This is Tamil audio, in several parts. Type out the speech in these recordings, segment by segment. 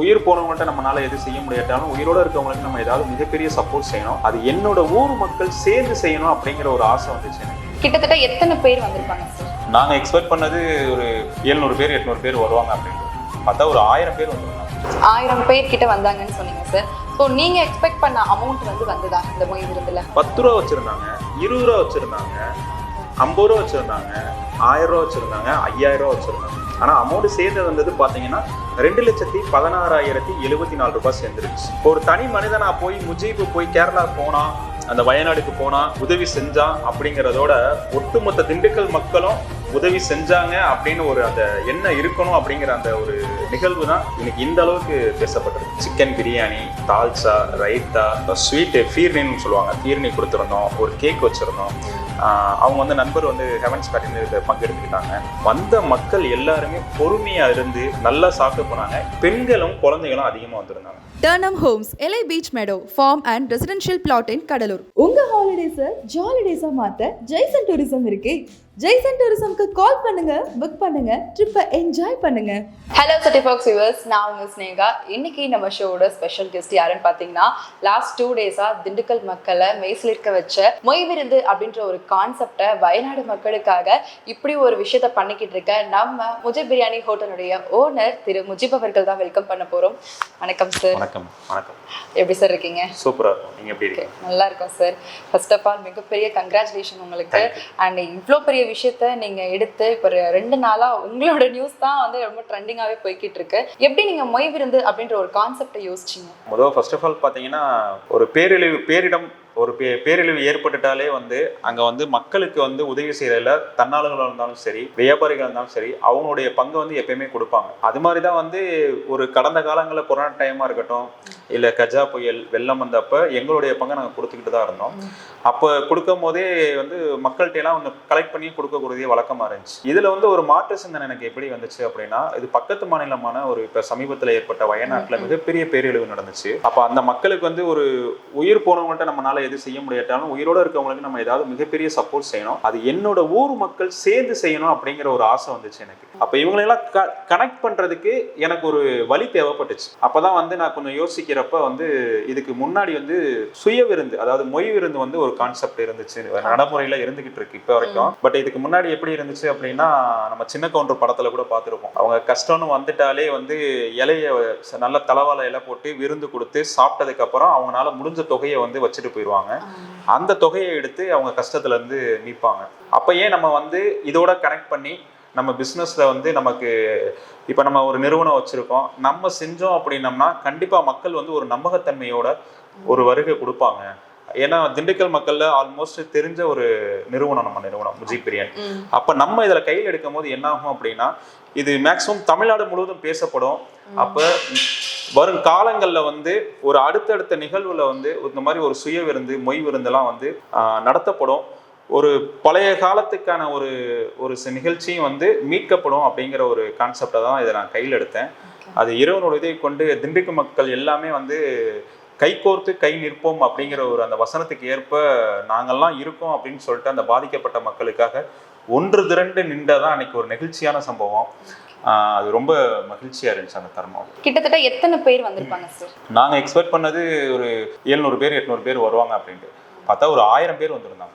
உயிர் போனவங்கள்ட்ட நம்மளால எது செய்ய முடியாட்டாலும் உயிரோட இருக்கவங்களுக்கு நம்ம ஏதாவது மிகப்பெரிய சப்போர்ட் செய்யணும். அது என்னோட ஊர் மக்கள் சேர்ந்து செய்யணும் அப்படிங்கிற ஒரு ஆசை வந்துச்சு எனக்கு. கிட்டத்தட்ட எத்தனை பேர் வந்திருப்பாங்க நாங்க எக்ஸ்பெக்ட் பண்ணது ஒரு எழுநூறு பேர் எட்நூறு பேர் வருவாங்க அப்படின்னு பார்த்தா ஒரு ஆயிரம் பேர் வந்துருந்தாங்க. ஆயிரம் பேர் கிட்ட வந்தாங்கன்னு சொன்னீங்க சார் ஸோ நீங்க எக்ஸ்பெக்ட் பண்ண அமௌண்ட் வந்து வந்ததா இந்த மொய் விருந்துல பத்து ரூபா வச்சிருந்தாங்க இருபது ரூபா வச்சிருந்தாங்க ஐம்பது ரூபா வச்சிருந்தாங்க ஆயிரம் ரூபா வச்சிருந்தாங்க ஐயாயிரம் ரூபா வச்சிருந்தாங்க. ஆனால் அமௌண்ட் சேர்ந்து வந்தது பார்த்தீங்கன்னா ரெண்டு லட்சத்தி பதினாறாயிரத்தி எழுபத்தி நாலு ரூபாய் சேர்ந்துருச்சு. ஒரு தனி மனிதனா போய் முஜீபு போய் கேரளா போனா அந்த வயநாடுக்கு போனா உதவி செஞ்சான் அப்படிங்கிறதோட ஒட்டுமொத்த திண்டுக்கல் மக்களும் உதவி செஞ்சாங்க அப்படின்னு ஒரு அந்த என்ன இருக்கணும் அப்படிங்கிற அந்த ஒரு நிகழ்வு தான் இன்னைக்கு இந்த அளவுக்கு பேசப்பட்டிருக்கு. சிக்கன் பிரியாணி தால்சா ரைத்தா ஸ்வீட்டு ஃபீர்னின்னு சொல்லுவாங்க. ஃபீர்னி கொடுத்துருந்தோம் ஒரு கேக் வச்சுருந்தோம். அவங்க வந்து நண்பர் வந்து ஹெவன்ஸ் பேட்டின் இதில் பங்கெடுத்துக்கிட்டாங்க. வந்த மக்கள் எல்லாருமே பொறுமையாக இருந்து நல்லா சாப்பிட்டு போனாங்க. பெண்களும் குழந்தைகளும் அதிகமாக வந்திருந்தாங்க. டர்னம் ஹோம்ஸ் எலை beach meadow farm and residential plot in Cuddalore உங்க ஹாலிடேஸை ஜாலி டேஸா மாத்த ஜெய்சன் டூரிசம் இருக்கே. ஜெய்சன் டூரிசம்க்கு கால் பண்ணுங்க புக் பண்ணுங்க ட்ரிப்பை என்ஜாய் பண்ணுங்க. ஹலோ சிட்டி ஃபாக்ஸ் வியூவர்ஸ் நான் உங்க ஸ்னேகா இன்னைக்கு நம்ம ஷோவோட ஸ்பெஷல் கெஸ்ட் யாருன்னு பார்த்தீங்கன்னா லாஸ்ட் டூ டேஸா திண்டுக்கல் மக்களை மெய்சிலிருக்க வச்ச மொய் விருந்து அப்படின்ற ஒரு கான்செப்டை வயநாடு மக்களுக்காக இப்படி ஒரு விஷயத்த பண்ணிக்கிட்டு இருக்க நம்ம முஜிப் பிரியாணி ஹோட்டலுடைய ஓனர் திரு முஜிப் அவர்கள் தான் வெல்கம் பண்ண போறோம். வணக்கம் சார் வணக்கம் வணக்கம். எப்படி சார் இருக்கீங்க? சூப்பராக இருக்கும். நீங்கள் எப்படி இருக்கீங்க? நல்லா இருக்கும் சார் ஃபர்ஸ்ட் ஆஃப் ஆல் மிகப்பெரிய கங்க்ராச்சுலேஷன் உங்களுக்கு. அண்ட் இவ்வளோ பெரிய விஷயத்த நீங்க எடுத்து இப்போ ரெண்டு நாளா உங்களோட நியூஸ் தான் வந்து ரொம்ப ட்ரெண்டிங்காகவே போய்கிட்டு இருக்கு எப்படி நீங்க மொய் விருந்து அப்படின்ற ஒரு கான்செப்டை யோசிச்சீங்க? முதல் ஃபர்ஸ்ட் ஆஃப் ஆல் பார்த்தீங்கன்னா ஒரு பேரழிவு பேரிடம் ஒரு பே பேரழிவு ஏற்பட்டுட்டாலே வந்து அங்கே வந்து மக்களுக்கு வந்து உதவி செய்யறதுல தன்னாளர்களாக இருந்தாலும் சரி வியாபாரிகள் இருந்தாலும் சரி அவங்களுடைய பங்கை வந்து எப்பயுமே கொடுப்பாங்க. அது மாதிரி தான் வந்து ஒரு கடந்த காலங்களில் கொரோனா டைமாக இருக்கட்டும் இல்லை கஜா புயல் வெள்ளம் வந்தப்ப எங்களுடைய பங்கை நாங்கள் கொடுத்துக்கிட்டு தான் இருந்தோம். அப்போ கொடுக்கும் போதே வந்து மக்கள்கிட்ட எல்லாம் வந்து கலெக்ட் பண்ணி கொடுக்கக்கூடியதே வழக்கமாக இருந்துச்சு. இதில் வந்து ஒரு மாற்று சிந்தனை எனக்கு எப்படி வந்துச்சு அப்படின்னா இது பக்கத்து மாநிலமான ஒரு இப்போ சமீபத்தில் ஏற்பட்ட வயநாட்டில் மிகப்பெரிய பேரழிவு நடந்துச்சு. அப்போ அந்த மக்களுக்கு வந்து ஒரு உயிர் போனவங்கள்ட்ட நம்மளால எது செய்ய முடியாட்டாலும் உயிரோட இருக்கவங்களுக்கு நம்ம ஏதாவது மிகப்பெரிய சப்போர்ட் செய்யணும். அது என்னோட ஊர் மக்கள் சேர்ந்து செய்யணும் அப்படிங்கிற ஒரு ஆசை வந்துச்சு எனக்கு. அப்போ இவங்களெல்லாம் கனெக்ட் பண்றதுக்கு எனக்கு ஒரு வழி தேவைப்பட்டுச்சு. அப்பதான் வந்து நான் கொஞ்சம் யோசிக்கிறப்ப வந்து இதுக்கு முன்னாடி வந்து சுய விருந்து அதாவது மொய் விருந்து வந்து ஒரு கான்செப்ட் இருந்துச்சு. நடைமுறையில இருந்துகிட்டு இருக்கு இப்போ வரைக்கும். பட் இதுக்கு முன்னாடி எப்படி இருந்துச்சு அப்படின்னா நம்ம சின்ன கவுண்டர் படத்துல கூட பார்த்துருப்போம். அவங்க கஷ்டம்னு வந்துட்டாலே வந்து இலைய நல்ல தலவாழை இலை போட்டு விருந்து கொடுத்து சாப்பிட்டதுக்கு அப்புறம் அவங்களால முடிஞ்ச தொகையை வந்து வச்சுட்டு போயிடுவாங்க அந்த தொகையை எடுத்து அவங்க கஷ்டத்துல இருந்து மீட்பாங்க. அப்ப ஏன் நம்ம வந்து இதோட கனெக்ட் பண்ணி நம்ம பிஸ்னஸ்ல வந்து நமக்கு இப்போ நம்ம ஒரு நிறுவனம் வச்சிருக்கோம். நம்ம செஞ்சோம் அப்படின்னம்னா கண்டிப்பா மக்கள் வந்து ஒரு நம்பகத்தன்மையோட ஒரு வருகை கொடுப்பாங்க. ஏன்னா திண்டுக்கல் மக்கள்ல ஆல்மோஸ்ட் தெரிஞ்ச ஒரு நிறுவனம் நம்ம நிறுவனம் முஜிப் பிரியாணி ம். அப்ப நம்ம இதுல கையில் எடுக்கும் போது என்ன ஆகும் அப்படின்னா இது மேக்சிமம் தமிழ்நாடு முழுவதும் பேசப்படும். அப்ப வரும் காலங்கள்ல வந்து ஒரு அடுத்தடுத்த நிகழ்வுல வந்து இந்த மாதிரி ஒரு சுய விருந்து மொய் விருந்தெல்லாம் வந்து நடத்தப்படும். ஒரு பழைய காலத்துக்கான ஒரு ஒரு நிகழ்ச்சியும் வந்து மீட்கப்படும் அப்படிங்கிற ஒரு கான்செப்டை தான் இதை நான் கையில் எடுத்தேன். அது இறைவனோட உதவி கொண்டு திண்டுக்கல் மக்கள் எல்லாமே வந்து கைகோர்த்து கை நிற்போம் அப்படிங்கிற ஒரு அந்த வசனத்துக்கு ஏற்ப நாங்கெல்லாம் இருக்கோம் அப்படின்னு சொல்லிட்டு அந்த பாதிக்கப்பட்ட மக்களுக்காக ஒன்று திரண்டு நின்றதான் அன்னைக்கு ஒரு நெகிழ்ச்சியான சம்பவம். அது ரொம்ப மகிழ்ச்சியா இருந்துச்சு அந்த தருணம். கிட்டத்தட்ட எத்தனை பேர் வந்திருப்பாங்க சார் நாங்க எக்ஸ்பெக்ட் பண்ணது ஒரு எழுநூறு பேர் எட்நூறு பேர் வருவாங்க அப்படின்ட்டு. பார்த்தா ஒரு ஆயிரம் பேர் வந்திருந்தாங்க.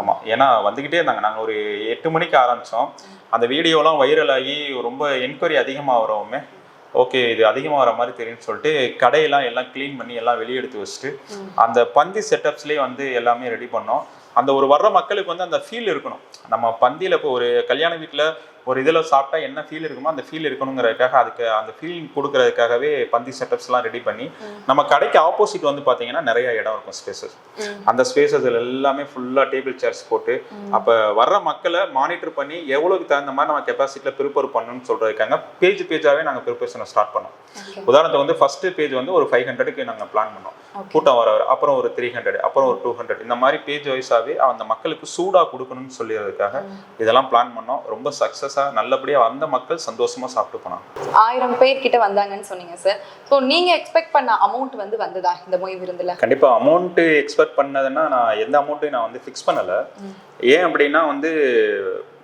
ஆமா ஏன்னா வந்துகிட்டே இருந்தாங்க. நாங்க ஒரு எட்டு மணிக்கு ஆரம்பிச்சோம். அந்த வீடியோலாம் வைரல் ஆகி ரொம்ப என்கொயரி அதிகமாக வரவுமே ஓகே இது அதிகமாக வர மாதிரி தெரியும்னு சொல்லிட்டு கடையெல்லாம் எல்லாம் க்ளீன் பண்ணி எல்லாம் வெளியே எடுத்து வச்சுட்டு அந்த பந்தி செட்டப்ஸ்லேயே வந்து எல்லாமே ரெடி பண்ணோம். அந்த ஒரு வர்ற மக்களுக்கு வந்து அந்த ஃபீல் இருக்கணும். நம்ம பந்தியில் இப்போ ஒரு கல்யாண வீட்டில் ஒரு இதில் சாப்பிட்டா என்ன ஃபீல் இருக்குமோ அந்த ஃபீல் இருக்கணுங்கிறதுக்காக அதுக்கு அந்த ஃபீல் கொடுக்கறதுக்காகவே பந்தி செட்டப்ஸ்லாம் ரெடி பண்ணி நம்ம கடைக்கு ஆப்போசிட் வந்து பார்த்தீங்கன்னா நிறைய இடம் இருக்கும் ஸ்பேசஸ் அந்த ஸ்பேசஸ் எல்லாமே ஃபுல்லாக டேபிள் சேர்ஸ் போட்டு அப்போ வர்ற மக்களை மானிட்டர் பண்ணி எவ்வளோக்கு தகுந்த மாதிரி நம்ம கெப்பாசிட்டியில் ப்ரிப்பேர் பண்ணணும்னு சொல்றதுக்காக பேஜ் பேஜாகவே நாங்கள் ப்ரிப்பரேஷனை ஸ்டார்ட் பண்ணோம். உதாரணத்துக்கு வந்து ஃபர்ஸ்ட் பேஜ் வந்து ஒரு ஃபைவ் ஹண்ட்ரடுக்கு நாங்கள் பிளான் பண்ணோம். கூட்டம் வர வர அப்புறம் ஒரு த்ரீ ஹண்ட்ரட் அப்புறம் ஒரு டூ ஹண்ட்ரட் இந்த மாதிரி பேஜ் வைஸாகவே அந்த மக்களுக்கு சூடாக கொடுக்கணும்னு சொல்லியதுக்காக இதெல்லாம் பிளான் பண்ணோம். ரொம்ப சக்ஸஸாக நல்லபடியாக வந்த மக்கள் சந்தோஷமா சாப்பிட்டு போனாங்க. ஆயிரம் பேர் கிட்ட வந்தாங்கன்னு சொன்னீங்க சார் ஸோ நீங்க எக்ஸ்பெக்ட் பண்ண அமௌண்ட் வந்து வந்ததா இந்த மொய் விருந்துல? கண்டிப்பா அமௌண்ட்டு எக்ஸ்பெக்ட் பண்ணதுன்னா நான் எந்த அமௌண்ட்டையும் நான் வந்து ஃபிக்ஸ் பண்ணல. ஏன் அப்படின்னா வந்து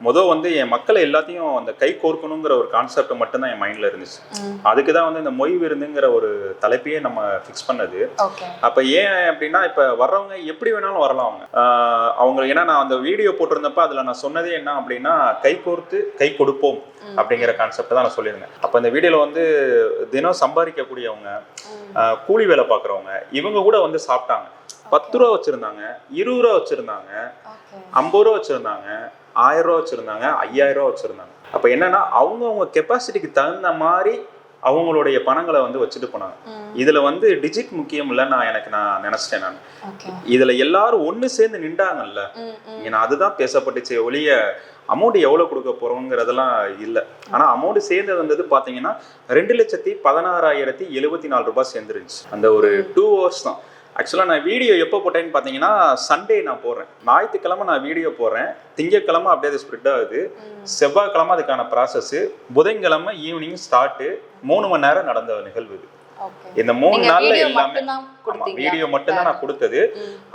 முதல் வந்து என் மக்களை எல்லாத்தையும் அந்த கை கோர்க்கணுங்கிற ஒரு கான்செப்ட் மட்டும்தான் என் மைண்ட்ல இருந்துச்சு. அதுக்கு தான் வந்து இந்த மொய் விருந்துங்கிற ஒரு தலைப்பையே நம்ம ஃபிக்ஸ் பண்ணது. அப்ப ஏன் அப்படின்னா இப்ப வர்றவங்க எப்படி வேணாலும் வரலாம் அவங்க. அவங்க ஏன்னா நான் அந்த வீடியோ போட்டிருந்தப்ப அதுல நான் சொன்னதே என்ன அப்படின்னா கை கோர்த்து கை கொடுப்போம் அப்படிங்கிற கான்செப்ட் தான் நான் சொல்லியிருந்தேன். அப்ப இந்த வீடியோல வந்து தினம் சம்பாதிக்கக்கூடியவங்க கூலி வேலை பார்க்குறவங்க இவங்க கூட வந்து சாப்பிட்டாங்க. பத்து ரூபா வச்சிருந்தாங்க இருபது ரூபா வச்சிருந்தாங்க ஐம்பது ரூபா வச்சிருந்தாங்க ஆயிரம் ரூபா வச்சிருந்தாங்க ஐயாயிரம் ரூபா வச்சிருந்தாங்க. அப்ப என்னன்னா அவங்க அவங்க கெப்பாசிட்டிக்கு தகுந்த மாதிரி அவங்களுடைய பணங்களை வந்து வச்சுட்டு போனாங்க. இதுல வந்து டிஜிட் முக்கியம் இல்ல நான் எனக்கு நான் நினைச்சிட்டேன் நான். இதுல எல்லாரும் ஒண்ணு சேர்ந்து நின்றாங்கல்ல ஏன்னா அதுதான் பேசப்பட்டுச்சு ஒழிய அமௌண்ட் எவ்வளவு கொடுக்க போறோங்கிறதெல்லாம் இல்ல. ஆனா அமௌண்ட் சேர்ந்தது வந்தது பாத்தீங்கன்னா ரெண்டு லட்சத்தி பதினாறாயிரத்தி எழுபத்தி நாலு ரூபாய் சேர்ந்துருந்துச்சு. அந்த ஒரு டூ ஹவர்ஸ் தான். ஆக்சுவலாக நான் வீடியோ எப்போ போட்டேன்னு பார்த்தீங்கன்னா சண்டே நான் போடுறேன் ஞாயிற்றுக்கிழமை நான் வீடியோ போடுறேன் திங்கட்கிழமை அப்படியே அது ஸ்ப்ரெட் ஆகுது. செவ்வாய்க்கிழமை அதுக்கான ப்ராசஸ் புதன்கிழமை ஈவினிங் ஸ்டார்ட் மூணு மணி நேரம் நடந்த நிகழ்வு இது. இந்த மூணு நாள்ல எல்லாமே வீடியோ மட்டும்தான் நான் கொடுத்தது.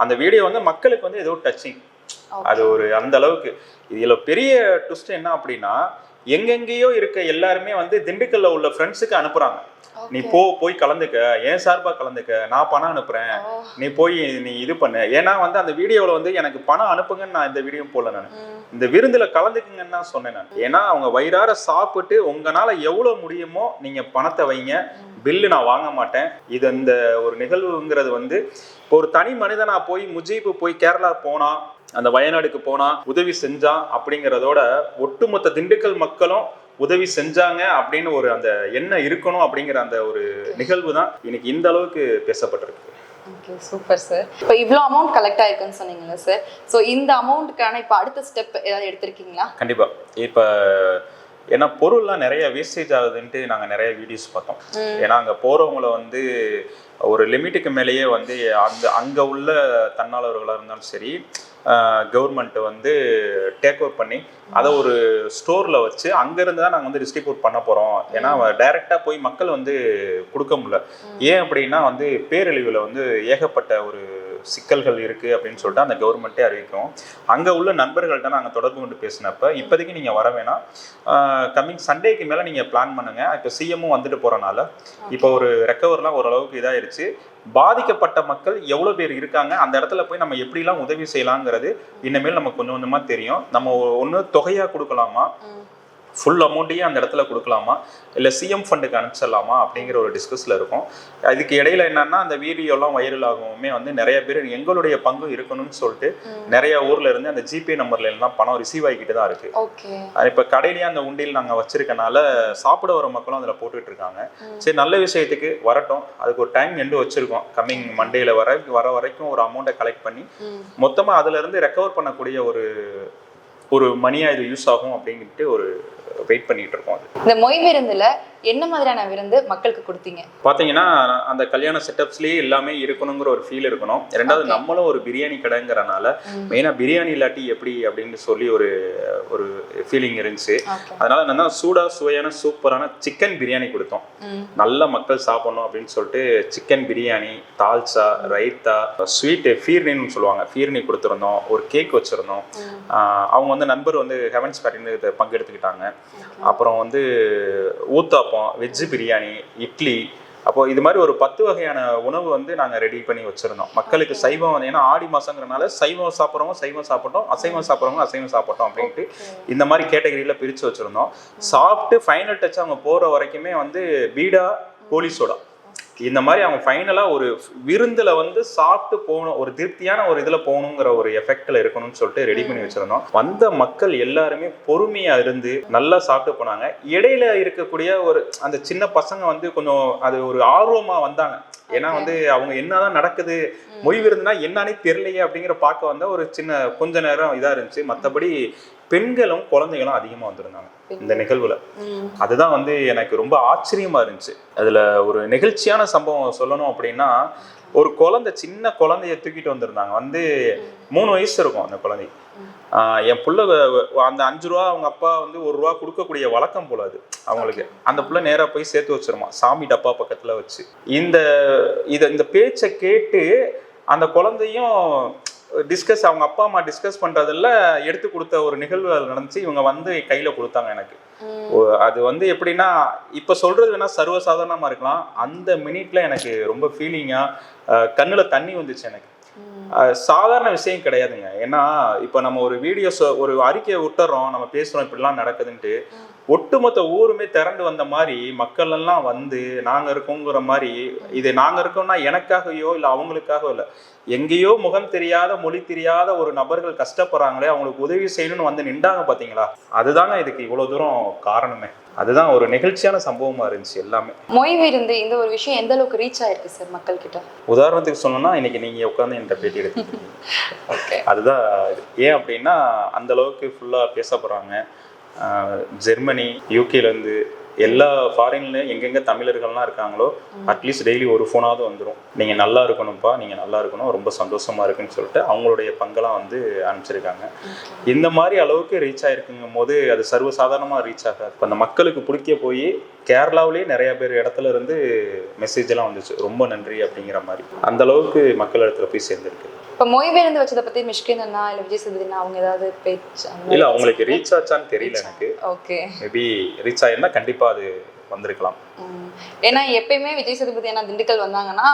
அந்த வீடியோ வந்து மக்களுக்கு வந்து ஏதோ டச்சிங் அது ஒரு அந்த அளவுக்கு. இதுல பெரிய ட்விஸ்ட் என்ன அப்படின்னா எங்கெங்கேயோ இருக்க எல்லாருமே வந்து திண்டுக்கல்ல உள்ள ஃப்ரெண்ட்ஸுக்கு அனுப்புறாங்க. நீ போ போய் கலந்துக்க. ஏன் சார்பா கலந்துக்க. நான் பணம் அனுப்புறேன். நீ போய் நீ இது பண்ணு. ஏன்னா வந்து அந்த வீடியோவில் வந்து எனக்கு பணம் அனுப்புங்கன்னு நான் இந்த வீடியோ போடல நான். இந்த விருந்துல கலந்துக்குங்கன்னு தான் சொன்னேன் நான். ஏன்னா அவங்க வயிறார சாப்பிட்டு உங்களால எவ்வளவு முடியுமோ நீங்க பணத்தை வைங்க. பில்லு நான் வாங்க மாட்டேன். இது இந்த ஒரு நிகழ்வுங்கிறது வந்து இப்போ ஒரு தனி மனிதனா போய் முஜீப் போய் கேரளா போனா அந்த வயநாடுக்கு போனா உதவி செஞ்சான் அப்படிங்கிறதோட ஒட்டுமொத்த திண்டுக்கல் மக்களும் உதவி செஞ்சாங்க அப்படின்னு ஒரு அந்த எண்ணம் இருக்கணும் அப்படிங்கிற அந்த ஒரு நிகழ்வு தான் இன்னைக்கு இந்த அளவுக்கு பேசப்பட்டிருக்கு. ஓகே சூப்பர் சார் இப்போ இவ்வளோ அமௌண்ட் கலெக்ட் ஆயிருக்குன்னு சொன்னீங்கல்ல சார் ஸோ இந்த அமௌண்ட்டுக்கான இப்போ அடுத்த ஸ்டெப் ஏதாவது எடுத்திருக்கீங்களா? கண்டிப்பா. இப்ப ஏன்னா பொருள்லாம் நிறைய வேஸ்டேஜ் ஆகுதுன்ட்டு நாங்க நிறைய வீடியோஸ் பார்த்தோம். ஏன்னா அங்க போறவங்கள வந்து ஒரு லிமிட்டுக்கு மேலேயே வந்து அந்த அங்க உள்ள தன்னாளர்களாக இருந்தாலும் சரி கவர்மெண்ட் வந்து டேக் ஓவர் பண்ணி அதை ஒரு ஸ்டோர்ல வச்சு அங்கிருந்து தான் நாங்கள் வந்து டிஸ்ட்ரிபியூட் பண்ண போறோம். ஏன்னா டைரக்டா போய் மக்கள் வந்து கொடுக்க முடியல. ஏன் அப்படின்னா வந்து பேரழிவுல வந்து ஏகப்பட்ட ஒரு சிக்கல்கள் இருக்குது அப்படின்னு சொல்லிட்டு அந்த கவர்மெண்ட்டே அறிவிக்கும். அங்கே உள்ள நண்பர்கள்ட்ட நாங்கள் தொடர்பு கொண்டு பேசினப்ப இப்போதைக்கு நீங்கள் வர வேணாம். கம்மிங் சண்டேக்கு மேலே நீங்கள் பிளான் பண்ணுங்கள் இப்போ சிஎம்மும் வந்துட்டு போகிறனால இப்போ ஒரு ரெக்கவர்லாம் ஓரளவுக்கு இதாயிருச்சு. பாதிக்கப்பட்ட மக்கள் எவ்வளோ பேர் இருக்காங்க அந்த இடத்துல போய் நம்ம எப்படிலாம் உதவி செய்யலாங்கிறது இனிமேல் நமக்கு கொஞ்சம் கொஞ்சமாக தெரியும். நம்ம ஒன்று தொகையாக கொடுக்கலாமா? ஃபுல் அமௌண்ட்டையும் அந்த இடத்துல கொடுக்கலாமா? இல்லை சிஎம் ஃபண்டுக்கு அனுப்பிச்சிடலாமா? அப்படிங்கிற ஒரு டிஸ்கஸில் இருக்கும். இதுக்கு இடையில என்னன்னா அந்த வீடியோலாம் வைரல் ஆகுமே வந்து நிறைய பேர் எங்களுடைய பங்கு இருக்கணும்னு சொல்லிட்டு நிறைய ஊர்ல இருந்து அந்த ஜிபே நம்பர்ல எல்லாம் பணம் ரிசீவ் ஆகிக்கிட்டு தான் இருக்கு. இப்போ கடையிலேயே அந்த உண்டியல் நாங்கள் வச்சிருக்கனால சாப்பிட வர மக்களும் அதில் போட்டுட்டு இருக்காங்க. சரி நல்ல விஷயத்துக்கு வரட்டும். அதுக்கு ஒரு டைம் எண்டு வச்சிருக்கோம். கம்மிங் மண்டேல வர வர வரைக்கும் ஒரு அமௌண்ட்டை கலெக்ட் பண்ணி மொத்தமாக அதுல இருந்து ரெக்கவர் பண்ணக்கூடிய ஒரு ஒரு மணியா இது யூஸ் ஆகும் அப்படின்ட்டு ஒரு வெயிட் பண்ணிட்டு இருக்கோம் அது. இந்த மொய் விருந்துல என்ன மாதிரியான விருந்து மக்களுக்கு கொடுத்தீங்க? பாத்தீங்கன்னா அந்த கல்யாண செட்டப்ஸ்லயே எல்லாமே இருக்கணுங்கிற ஒரு ஃபீல் இருக்கணும். ரெண்டாவது. நம்மளும் ஒரு பிரியாணி கடைங்கிறனால. மெயினா பிரியாணி இல்லாட்டி எப்படி அப்படின்னு சொல்லி ஒரு ஒரு ஃபீலிங் இருந்துச்சு. அதனால என்னன்னா சூடா சுவையான சூப்பரான சிக்கன் பிரியாணி கொடுத்தோம். நல்ல மக்கள் சாப்பிடணும் அப்படின்னு சொல்லிட்டு சிக்கன் பிரியாணி தால்சா ரைத்தா ஸ்வீட் ஃபீர்னின்னு சொல்லுவாங்க. ஃபீர்னி கொடுத்துருந்தோம் ஒரு கேக் வச்சிருந்தோம். அவங்க வந்து நண்பர் வந்து ஹெவன்ஸ் இதை பங்கெடுத்துக்கிட்டாங்க. அப்புறம் வந்து ஊத்தாப்பம் வெஜ்ஜு பிரியாணி இட்லி. அப்போ இது மாதிரி ஒரு பத்து வகையான உணவு வந்து நாங்கள் ரெடி பண்ணி வச்சிருந்தோம். மக்களுக்கு சைவம் வந்து ஏன்னா ஆடி மாசங்கிறனால சைவம் சாப்பிட்றவங்க சைவம் சாப்பிட்டோம் அசைவம் சாப்பிட்றவங்க அசைவம் சாப்பிட்டோம் அப்படின்ட்டு இந்த மாதிரி கேட்டகரியில் பிரித்து வச்சிருந்தோம். சாப்பிட்டு ஃபைனல் டச் அவங்க போகிற வரைக்குமே வந்து பீடா கோலி சோடா. இந்த மாதிரி அவங்க ஃபைனலாக ஒரு விருந்தில் வந்து சாப்பிட்டு போகணும் ஒரு திருப்தியான ஒரு இதில் போகணுங்கிற ஒரு எஃபெக்டில் இருக்கணும்னு சொல்லிட்டு ரெடி பண்ணி வச்சிருந்தோம். வந்த மக்கள் எல்லாருமே பொறுமையாக இருந்து நல்லா சாப்பிட்டு போனாங்க. இடையில இருக்கக்கூடிய ஒரு அந்த சின்ன பசங்க வந்து கொஞ்சம் அது ஒரு ஆர்வமாக வந்தாங்க. ஏன்னா வந்து அவங்க என்னதான் நடக்குது மொய் விருந்துனா என்னன்னே தெரியலையே அப்படிங்கிற பார்க்க வந்த ஒரு சின்ன கொஞ்ச நேரம் இதாக இருந்துச்சு. மற்றபடி பெண்களும் குழந்தைகளும் அதிகமாக வந்திருந்தாங்க இந்த நிகழ்வுல. அதுதான் வந்து எனக்கு ரொம்ப ஆச்சரியமா இருந்துச்சு. அதுல ஒரு நெகிழ்ச்சியான சம்பவம் சொல்லணும் அப்படின்னா ஒரு குழந்தை சின்ன குழந்தைய தூக்கிட்டு வந்திருந்தாங்க. வந்து மூணு வயசு இருக்கும் அந்த குழந்தை என் புள்ள அந்த அஞ்சு ரூபா அவங்க அப்பா வந்து ஒரு ரூபா கொடுக்கக்கூடிய வழக்கம் போல அது அவங்களுக்கு. அந்த புள்ள நேரா போய் சேர்த்து வச்சிருமா சாமி டப்பா பக்கத்துல வச்சு. இந்த இத இந்த பேச்சை கேட்டு அந்த குழந்தையும் டிஸ்கஸ் அவங்க அப்பா அம்மா டிஸ்கஸ் பண்றதுல எடுத்து கொடுத்த ஒரு நிகழ்வு அதுல நடந்துச்சு இவங்க வந்து கையில கொடுத்தாங்க எனக்கு. அது வந்து எப்படின்னா இப்ப சொல்றது வேணா சர்வசாதாரணமா இருக்கலாம். அந்த மினிட்ல எனக்கு ரொம்ப ஃபீலிங்கா கண்ணுல தண்ணி வந்துச்சு எனக்கு. சாதாரண விஷயம் கிடையாதுங்க. ஏன்னா இப்போ நம்ம ஒரு வீடியோஸ் ஒரு அறிக்கையை விட்டுறோம் நம்ம பேசுகிறோம் இப்படிலாம் நடக்குதுன்ட்டு ஒட்டுமொத்த ஊருமே திரண்டு வந்த மாதிரி மக்கள் எல்லாம் வந்து நாங்க இருக்கோங்கிற மாதிரி இது நாங்க இருக்கோம்னா எனக்காகவோ இல்லை அவங்களுக்காகவோ இல்லை எங்கேயோ முகம் தெரியாத மொழி தெரியாத ஒரு நபர்கள் கஷ்டப்படுறாங்களே அவங்களுக்கு உதவி செய்யணும்னு வந்து நின்றாங்க பாத்தீங்களா? அதுதாங்க இதுக்கு இவ்வளவு தூரம் காரணமே. அதுதான் ஒரு நெகிழ்ச்சியான சம்பவமா இருந்துச்சு எல்லாமே. மொய் விருந்து இந்த ஒரு விஷயம் எந்த அளவுக்கு ரீச் ஆயிருக்கு சார் மக்கள் கிட்ட உதாரணத்துக்கு சொல்லணும்னா இன்னைக்கு நீங்க உட்காந்து என்கிட்ட பேட்டி எடுத்துருக்கீங்க ஓகே அதுதான். ஏன் அப்படின்னா அந்த அளவுக்கு ஃபுல்லாக பேசப்படுறாங்க. ஜெர்மனி யூகேலேருந்து எல்லா ஃபாரின்ல எங்கெங்க தமிழர்கள்லாம் இருக்காங்களோ அட்லீஸ்ட் டெய்லி ஒரு ஃபோனாவது வந்துடும் நீங்கள் நல்லா இருக்கணும்ப்பா நீங்கள் நல்லா இருக்கணும் ரொம்ப சந்தோஷமா இருக்குன்னு சொல்லிட்டு அவங்களுடைய பங்கெல்லாம் வந்து அனுப்பிச்சிருக்காங்க. இந்த மாதிரி அளவுக்கு ரீச் ஆயிருக்குங்கும் போது அது சர்வசாதாரணமாக ரீச் ஆகாது. இப்போ அந்த மக்களுக்கு பிடிக்க போய் கேரளாவிலேயே நிறைய பேர் இடத்துல இருந்து மெசேஜ் எல்லாம் வந்துச்சு. ரொம்ப நன்றி அப்படிங்கிற மாதிரி. அந்த அளவுக்கு மக்கள் இடத்துல போய் சேர்ந்துருக்கு. இப்போ மொய் விருந்து வச்சதை பத்தி மிஷ்கின் அண்ணா இல்ல விஜய் சேதுபதி அவங்க ஏதாவது பேச்சு இல்ல அவங்களுக்கு ரீச் ஆச்சான்னு தெரியல எனக்கு. ஓகே மேபி ரீச் ஆயிருந்தா கண்டிப்பா அது வந்திருக்கலாம். ஏன்னா எப்பயுமே விஜய் சேதுபதி அண்ணா திண்டுக்கல் வந்தாங்கன்னா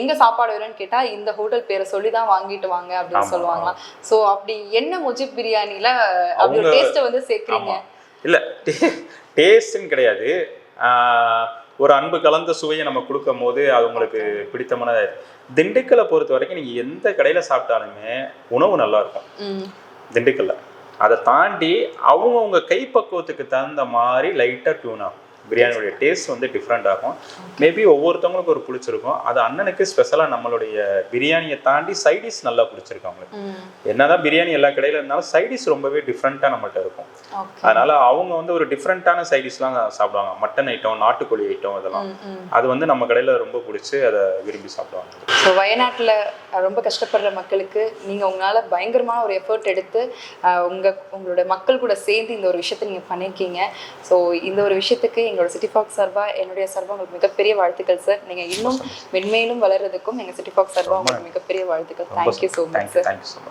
எங்க சாப்பாடு வேணும்னு கேட்டா இந்த ஹோட்டல் பேரை சொல்லி தான் வாங்கிட்டு வாங்க அப்படின்னு சொல்லுவாங்களாம். சோ அப்படி என்ன முஜிப் பிரியாணில அப்படி டேஸ்ட்டை வந்து சேர்க்குறீங்க? இல்ல டேஸ்ட்னு கிடையாது. ஒரு அன்பு கலந்த சுவையை நம்ம கொடுக்கும் போது அது உங்களுக்கு பிடித்தமான திண்டுக்கலை பொறுத்த வரைக்கும் நீங்க எந்த கடையில சாப்பிட்டாலுமே உணவு நல்லா இருக்கும் ம். திண்டுக்கல்ல. அதை தாண்டி அவங்கவுங்க கைப்பக்குவத்துக்கு தகுந்த மாதிரி லைட்டா டியூன் ஆகும் பிரியாணியோடைய டேஸ்ட் வந்து டிஃப்ரெண்ட் ஆகும். மேபி ஒவ்வொருத்தவங்களுக்கும் ஒரு பிடிச்சிருக்கும் அது அண்ணனுக்கு ஸ்பெஷலாக நம்மளுடைய பிரியாணியை தாண்டி சைடிஷ் நல்லா பிடிச்சிருக்கு அவங்களுக்கு. என்னதான் பிரியாணி எல்லா கடையில இருந்தாலும் சைடிஷ் ரொம்பவே டிஃப்ரெண்ட்டாக நம்மகிட்ட இருக்கும். அதனால அவங்க வந்து ஒரு டிஃப்ரெண்ட்டான சைடிஷ்லாம் சாப்பிடுவாங்க. மட்டன் ஐட்டம் நாட்டுக்கோழி ஐட்டம் இதெல்லாம். அது வந்து நம்ம கடையில ரொம்ப பிடிச்சி அதை விரும்பி சாப்பிடுவாங்க. ஸோ வயநாட்டில் ரொம்ப கஷ்டப்படுற மக்களுக்கு நீங்கள் உங்களால் பயங்கரமான ஒரு எஃபர்ட் எடுத்து அஹ், உங்க உங்களோட மக்கள் கூட சேர்ந்து இந்த ஒரு விஷயத்தை நீங்கள் பண்ணியிருக்கீங்க ஸோ இந்த ஒரு விஷயத்துக்கு எங்களோட சிட்டி ஃபாக்ஸ் சார்பாக என்னுடைய சார்பாக உங்களுக்கு மிகப்பெரிய வாழ்த்துக்கள் சார் நீங்கள் இன்னும் மென்மேலும் வளர்றதுக்கும் எங்கள் சிட்டி ஃபாக்ஸ் சார்பாக உங்களுக்கு மிகப்பெரிய வாழ்த்துக்கள். Thank you so much sir